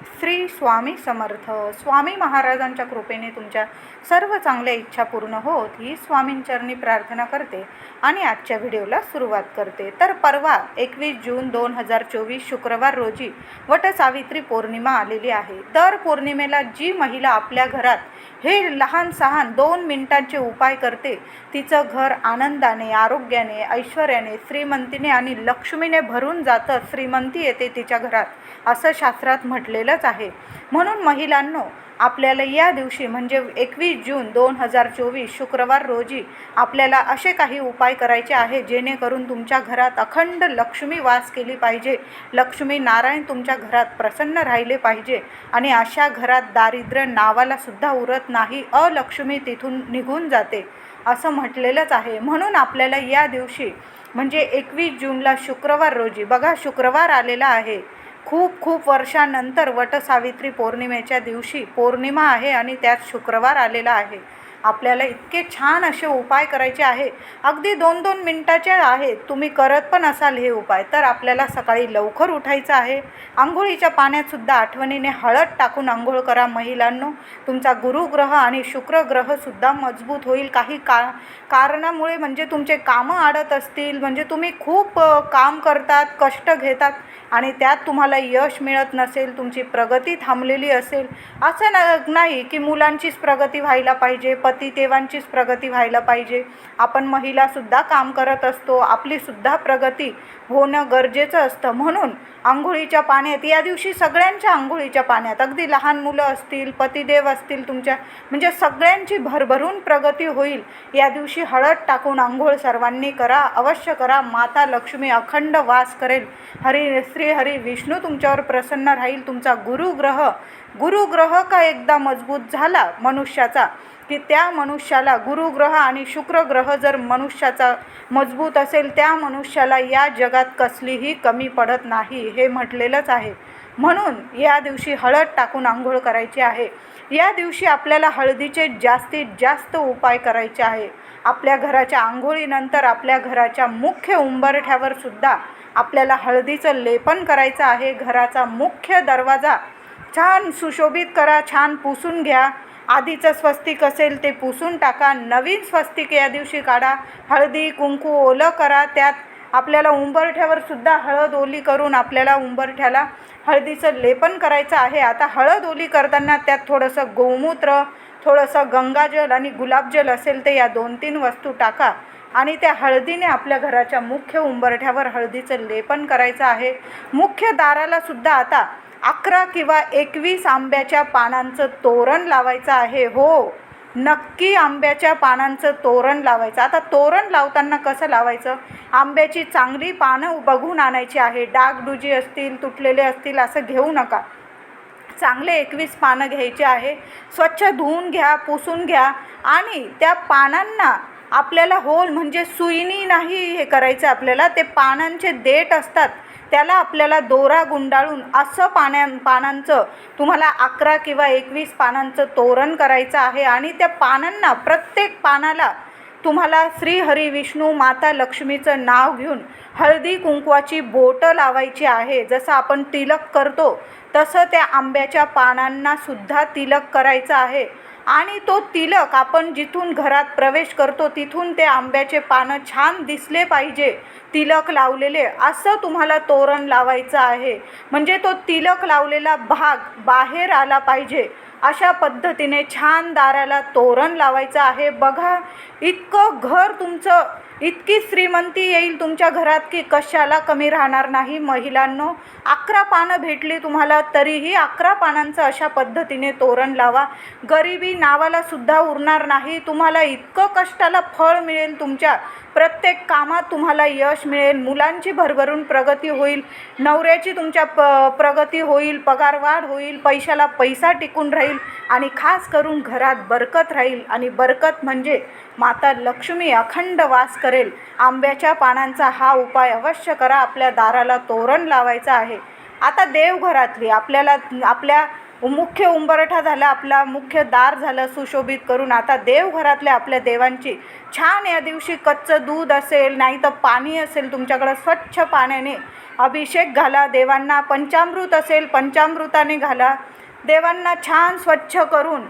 श्री स्वामी समर्थ. स्वामी महाराजांच्या कृपेने तुमच्या सर्व चांगल्या इच्छा पूर्ण होत ही स्वामींचरणी प्रार्थना करते आणि आजच्या व्हिडिओला सुरुवात करते. तर परवा एकवीस जून दोन हजार चोवीस शुक्रवार रोजी वटसावित्री पौर्णिमा आलेली आहे. दर पौर्णिमेला जी महिला आपल्या घरात हे लहान सहान दोन मिनिटांचे उपाय करते तिचं घर आनंदाने आरोग्याने ऐश्वर्याने श्रीमंतीने आणि लक्ष्मीने भरून जातं श्रीमंती येते तिच्या घरात असं शास्त्रात म्हटलेलं राहिलंच आहे. म्हणून महिलांनो आपल्याला या दिवशी म्हणजे एकवीस जून दोन हजार चोवीस शुक्रवार रोजी आपल्याला असे काही उपाय करायचे आहे जेणेकरून तुमच्या घरात अखंड लक्ष्मी वास केली पाहिजे. लक्ष्मी नारायण तुमच्या घरात प्रसन्न राहिले पाहिजे आणि अशा घरात दारिद्र्य नावालासुद्धा उरत नाही अलक्ष्मी तिथून निघून जाते असं म्हटलेलंच आहे. म्हणून आपल्याला या दिवशी म्हणजे एकवीस जूनला शुक्रवार रोजी बघा शुक्रवार आलेला आहे खूप खूप वर्षानंतर वटसावित्री पौर्णिमेच्या दिवशी पौर्णिमा आहे आणि त्यात शुक्रवार आलेला आहे. आपल्याला इतके छान असे उपाय करायचे आहे. अगदी दोन दोन मिनटाचे आहेत तुम्ही करत पण असाल हे उपाय. तर आपल्याला सकाळी लवकर उठायचं आहे. आंघोळीच्या पाण्यातसुद्धा आठवणीने हळद टाकून आंघोळ करा महिलांनो. तुमचा गुरुग्रह आणि शुक्रग्रहसुद्धा मजबूत होईल. काही का कारणामुळे म्हणजे तुमचे कामं आडत असतील. म्हणजे तुम्ही खूप काम करतात कष्ट घेतात आणि त्यात तुम्हाला यश मिळत नसेल तुमची प्रगती थांबलेली असेल. असं न नाही की मुलांचीच प्रगती व्हायला पाहिजे. पतिदेवांचीच प्रगती व्हायला पाहिजे. आपण महिलासुद्धा काम करत असतो. आपलीसुद्धा प्रगती होणं गरजेचं असतं. म्हणून आंघोळीच्या पाण्यात या दिवशी सगळ्यांच्या आंघोळीच्या पाण्यात अगदी लहान मुलं असतील पतिदेव असतील तुमच्या म्हणजे सगळ्यांची भरभरून प्रगती होईल. या दिवशी हळद टाकून आंघोळ सर्वांनी करा. अवश्य करा. माता लक्ष्मी अखंड वास करेल. हरी श्री हरी विष्णू तुमच्यावर प्रसन्न राहील. तुमचा गुरुग्रह गुरुग्रह का एकदा मजबूत झाला? मनुष्याचा की त्या मनुष्याला गुरुग्रह आणि शुक्रग्रह जर मनुष्याचा मजबूत असेल त्या मनुष्याला या जगात कसलीही कमी पडत नाही हे म्हटलेलंच आहे. म्हणून या दिवशी हळद टाकून आंघोळ करायची आहे. या दिवशी आपल्याला हळदीचे जास्तीत जास्त उपाय करायचे आहे. आपल्या घराच्या आंघोळीनंतर आपल्या घराच्या मुख्य उंबरठ्यावर सुद्धा आपल्याला हळदीचं लेपन करायचं आहे. घराचा मुख्य दरवाजा छान सुशोभित करा छान पुसून घ्या. आधीचं स्वस्तिक असेल ते पुसून टाका. नवीन स्वस्तिक या दिवशी काढा. हळदी कुंकू ओलं करा. त्यात आपल्याला उंबरठ्यावर सुद्धा हळद ओली करून आपल्याला उंबरठ्याला हळदीचं लेपन करायचं आहे. आता हळद ओली करताना त्यात थोडंसं गोमूत्र थोडंसं गंगाजल आणि गुलाबजल असेल ते या दोन तीन वस्तू टाका. आणि त्या हळदीने आपल्या घराच्या मुख्य उंबरठ्यावर हळदीचं लेपन करायचं आहे. मुख्य दाराला सुद्धा आता अकरा किंवा एकवीस आंब्याच्या पानांचं तोरण लावायचं आहे. हो नक्की आंब्याच्या पानांचं तोरण लावायचं. आता तोरण लावताना कसं लावायचं? आंब्याची चांगली पानं बघून आणायची आहे. डागडुजी असतील तुटलेले असतील असं घेऊ नका. चांगले एकवीस पानं घ्यायचे आहे. स्वच्छ धुवून घ्या पुसून घ्या आणि त्या पानांना आपल्याला होल म्हणजे सुईनी नाही हे करायचं आपल्याला. ते पानांचे देठ असतात. त्याला आपल्याला दोरा गुंडाळून असं पाण्या पानांचं तुम्हाला अकरा किंवा एकवीस पानांचं तोरण करायचं आहे आणि त्या पानांना प्रत्येक पानाला तुम्हाला श्री हरी विष्णू माता लक्ष्मीचं नाव घेऊन हळदी कुंकवाची बोटं लावायची आहे. जसं आपण तिलक करतो तसं त्या आंब्याच्या पानांनासुद्धा तिलक करायचं आहे. आणि तो तिलक आपण जिथून घरात प्रवेश करतो तिथून ते आंब्याचे पानं छान दिसले पाहिजे. तिलक लावलेले असं तुम्हाला तोरण लावायचं आहे. म्हणजे तो तिलक लावलेला भाग बाहेर आला पाहिजे. अशा पद्धतीने छान दाराला तोरण लावायचं आहे. बघा इतकं घर तुमचं इतकी श्रीमंती येईल तुमच्या घरात की कशाला कमी राहणार नाही महिलांनो. अकरा पानं भेटली तुम्हाला तरीही अकरा पानांचं अशा पद्धतीने तोरण लावा. गरिबी नावाला सुद्धा उरणार नाही. तुम्हाला इतकं कष्टाला फळ मिळेल तुमच्या. प्रत्येक कामात तुम्हाला यश मिळेल. मुलांची भरभरून प्रगती होईल. नवऱ्याची तुमच्या प प्रगती होईल. पगारवाढ होईल. पैशाला पैसा टिकून राहील. आणि खास करून घरात बरकत राहील. आणि बरकत म्हणजे माता लक्ष्मी अखंड वास करेल. आंब्याच्या पानांचा हा उपाय अवश्य करा. आपल्या दाराला तोरण लावायचं आहे. आता देवघरातली आपल्याला आपल्या मुख्य उंबरठा झाला आपला मुख्य दार झालं सुशोभित करून आता देवघरातल्या आपल्या देवांची. छान या दिवशी कच्चं दूध असेल नाही तर पाणी असेल तुमच्याकडं स्वच्छ पाण्याने अभिषेक घाला. देवांना पंचामृत असेल पंचामृताने घाला. देवांना छान स्वच्छ करून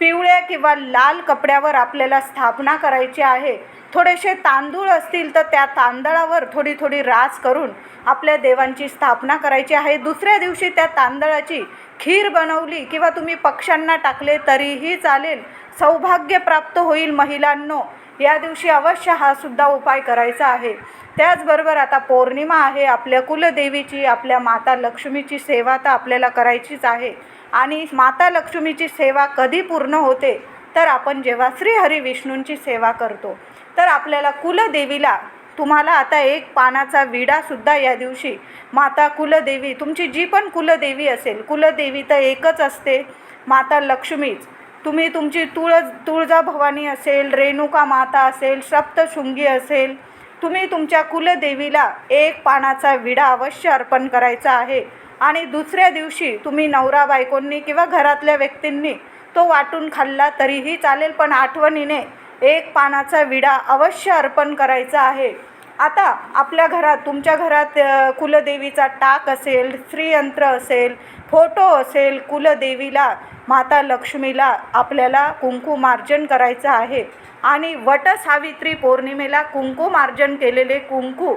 पिवळ्या किंवा लाल कपड्यावर आपल्याला स्थापना करायची आहे. थोडेसे तांदूळ असतील तर त्या तांदळावर थोडी थोडी रास करून आपल्या देवांची स्थापना करायची आहे. दुसऱ्या दिवशी त्या तांदळाची खीर बनवली किंवा तुम्ही पक्ष्यांना टाकले तरीही चालेल. सौभाग्य प्राप्त होईल महिलांनो. या दिवशी अवश्य हा सुद्धा उपाय करायचा आहे. त्याचबरोबर आता पौर्णिमा आहे. आपल्या कुलदेवीची आपल्या माता लक्ष्मीची सेवा तर आपल्याला करायचीच आहे. आणि माता लक्ष्मीची सेवा कधी पूर्ण होते तर आपण जेव्हा श्रीहरी विष्णूंची सेवा करतो तर आपल्याला कुलदेवीला तुम्हाला आता एक पानाचा विडासुद्धा या दिवशी. माता कुलदेवी तुमची जी पण कुलदेवी असेल कुलदेवी तर एकच असते माता लक्ष्मीच. तुम्ही तुमची तुळ तुळजाभवानी असेल रेणुका माता असेल सप्तशृंगी असेल तुम्ही तुमच्या कुलदेवीला एक पानाचा विडा अवश्य अर्पण करायचा आहे. आणि दुसऱ्या दिवशी तुम्ही नवरा बायकोंनी किंवा घरातल्या व्यक्तींनी तो वाटून खाल्ला तरीही चालेल पण आठवणीने एक पानाचा विडा अवश्य अर्पण करायचा आहे. आता आपल्या घरात तुमच्या घरात कुलदेवीचा टाक असेल श्रीयंत्र असेल फोटो असेल कुलदेवीला माता लक्ष्मीला आपल्याला कुंकुमार्जन करायचं आहे. आणि वटसावित्री पौर्णिमेला कुंकुमार्जन केलेले कुंकू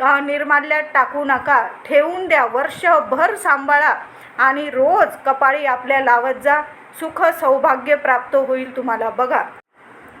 निर्माल्यात टाकू नका. ठेवून द्या. वर्षभर सांभाळा आणि रोज कपाळी आपल्या लावत जा. सुख सौभाग्य प्राप्त होईल तुम्हाला. बघा.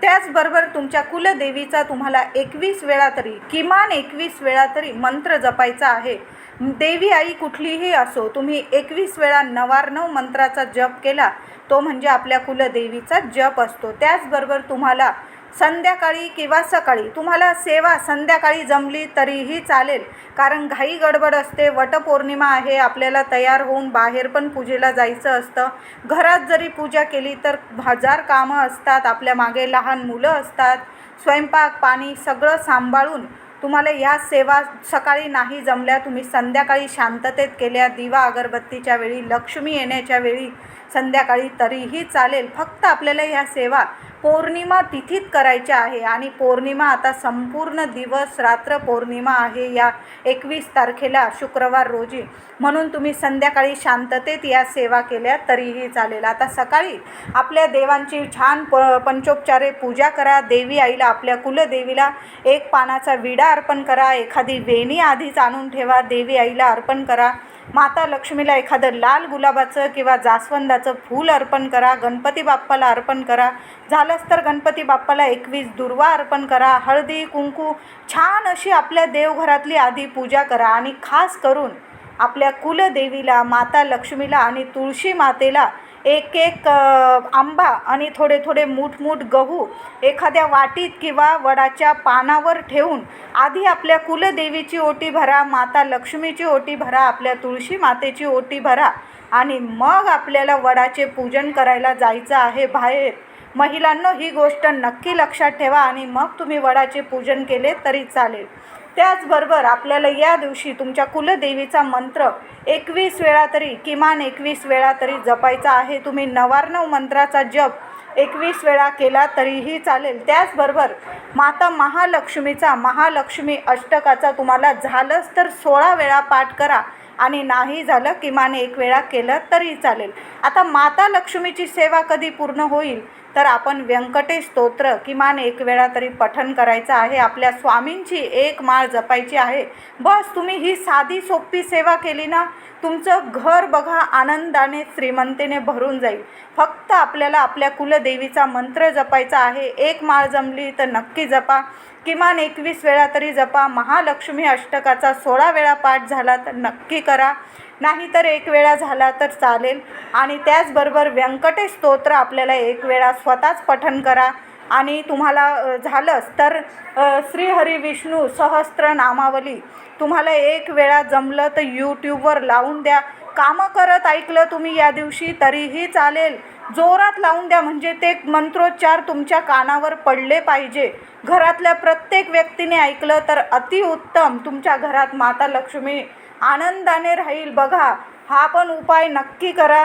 त्याचबरोबर तुमच्या कुलदेवीचा तुम्हाला एकवीस वेळा तरी किमान एकवीस वेळा तरी मंत्र जपायचा आहे. देवी आई कुठलीही असो तुम्ही एकवीस वेळा नवार्णव मंत्राचा जप केला तो म्हणजे आपल्या कुलदेवीचा जप असतो. त्याचबरोबर तुम्हाला संध्याकाळी किंवा सकाळी. तुम्हाला सेवा संध्याकाळी जमली तरीही चालेल. कारण घाई गडबड असते वटपौर्णिमा आहे आपल्याला तयार होऊन बाहेर पण पूजेला जायचं असतं. घरात जरी पूजा केली तर हजार कामं असतात आपल्या मागे लहान मुलं असतात स्वयंपाक पाणी सगळं सांभाळून तुम्हाला ह्या सेवा सकाळी नाही जमल्या तुम्ही संध्याकाळी शांततेत केल्या दिवा अगरबत्तीच्या वेळी लक्ष्मी येण्याच्या वेळी संध्याकाळी तरीही चालेल. फक्त आपल्याला ह्या सेवा पौर्णिमा तिथीत करायच्या आहे. आणि पौर्णिमा आता संपूर्ण दिवस रात्र पौर्णिमा आहे या एकवीस तारखेला शुक्रवार रोजी. म्हणून तुम्ही संध्याकाळी शांततेत या सेवा केल्या तरीही चालेल. आता सकाळी आपल्या देवांची छान प पंचोपचारे पूजा करा. देवी आईला आपल्या कुलदेवीला एक पानाचा विडा अर्पण करा. एखादी वेणी आधीच आणून ठेवा. देवी आईला अर्पण करा. माता लक्ष्मीला एखादं लाल गुलाबाचं किंवा जास्वंदाचं फूल अर्पण करा गणपती बाप्पाला अर्पण करा. झालंच तर गणपती बाप्पाला एकवीस दुर्वा अर्पण करा. हळदी कुंकू छान अशी आपल्या देवघरातली आधी पूजा करा. आणि खास करून आपल्या कुलदेवीला माता लक्ष्मीला आणि तुळशी मातेला एक एक आंबा आणि थोडे थोडे मूठमूठ गहू एखाद्या वाटीत किंवा वडाच्या पानावर ठेवून आधी आपल्या कुलदेवीची ओटी भरा माता लक्ष्मीची ओटी भरा आपल्या तुळशी मातेची ओटी भरा आणि मग आपल्याला वडाचे पूजन करायला जायचं आहे बाहेर. महिलांनो ही गोष्ट नक्की लक्षात ठेवा आणि मग तुम्ही वडाचे पूजन केले तरी चालेल. त्याचबरोबर आपल्याला या दिवशी तुमच्या कुलदेवीचा मंत्र एकवीस वेळा तरी किमान एकवीस वेळा तरी जपायचा आहे. तुम्ही नवार्णव मंत्राचा जप एकवीस वेळा केला तरीही चालेल. त्याचबरोबर माता महालक्ष्मीचा महालक्ष्मी अष्टकाचा तुम्हाला झालंच तर सोळा वेळा पाठ करा आणि नाही झालं किमान एक वेळा केलं तरी चालेल. आता माता लक्ष्मीची सेवा कधी पूर्ण होईल? तर आपण व्यंकटेश स्तोत्र किमान एक वेळा तरी पठन करायचं आहे. आपल्या स्वामींची एक माळ जपायची आहे. बस तुम्ही ही साधी सोपी सेवा केली ना? तुमचं घर बघा आनंदाने श्रीमंतीने भरून जाईल. फक्त आपल्याला आपल्या कुलदेवीचा मंत्र जपायचा आहे. एक माळ जमली तर नक्की जपा. किमान एकवीस वेळा तरी जपा. महालक्ष्मी अष्टकाचा सोळा वेळा पाठ झाला तर नक्की करा. नाहीतर एक वेळा झाला तर चालेल. आणि त्याचबरोबर व्यंकटेश स्तोत्र आपल्याला एक वेळा स्वतःच पठण करा. आणि तुम्हाला झालंच तर श्रीहरी विष्णू सहस्त्र नामावली. तुम्हाला एक वेळा जमलं तर यूट्यूबवर लावून द्या. कामं करत ऐकलं तुम्ही या दिवशी तरीही चालेल. जोरात लावून द्या म्हणजे ते मंत्रोच्चार तुमच्या कानावर पडले पाहिजे. घरातल्या प्रत्येक व्यक्तीने ऐकलं तर अतिउत्तम. तुमच्या घरात माता लक्ष्मी आनंदाने राहील. बघा हा पण उपाय नक्की करा.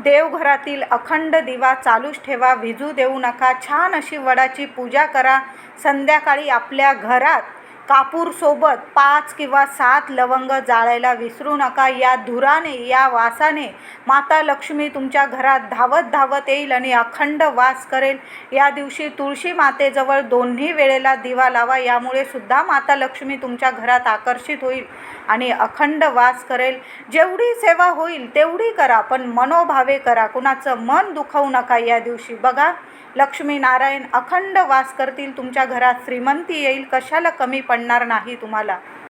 देवघरातील अखंड दिवा चालूच ठेवा. विजू देऊ नका. छान अशी वडाची पूजा करा. संध्याकाळी आपल्या घरात कापूरसोबत पाच किंवा सात लवंग जाळायला विसरू नका. या धुराने या वासाने माता लक्ष्मी तुमच्या घरात धावत धावत येईल आणि अखंड वास करेल. या दिवशी तुळशी मातेजवळ दोन्ही वेळेला दिवा लावा. यामुळे सुद्धा माता लक्ष्मी तुमच्या घरात आकर्षित होईल आणि अखंड वास करेल. जेवढी सेवा होईल तेवढी करा पण मनोभावे करा. कुणाचं मन दुखवू नका या दिवशी. बघा लक्ष्मी नारायण अखंड वास करतील तुमच्या घरात श्रीमंती येईल कशाला कमी पडणार नाही तुम्हाला?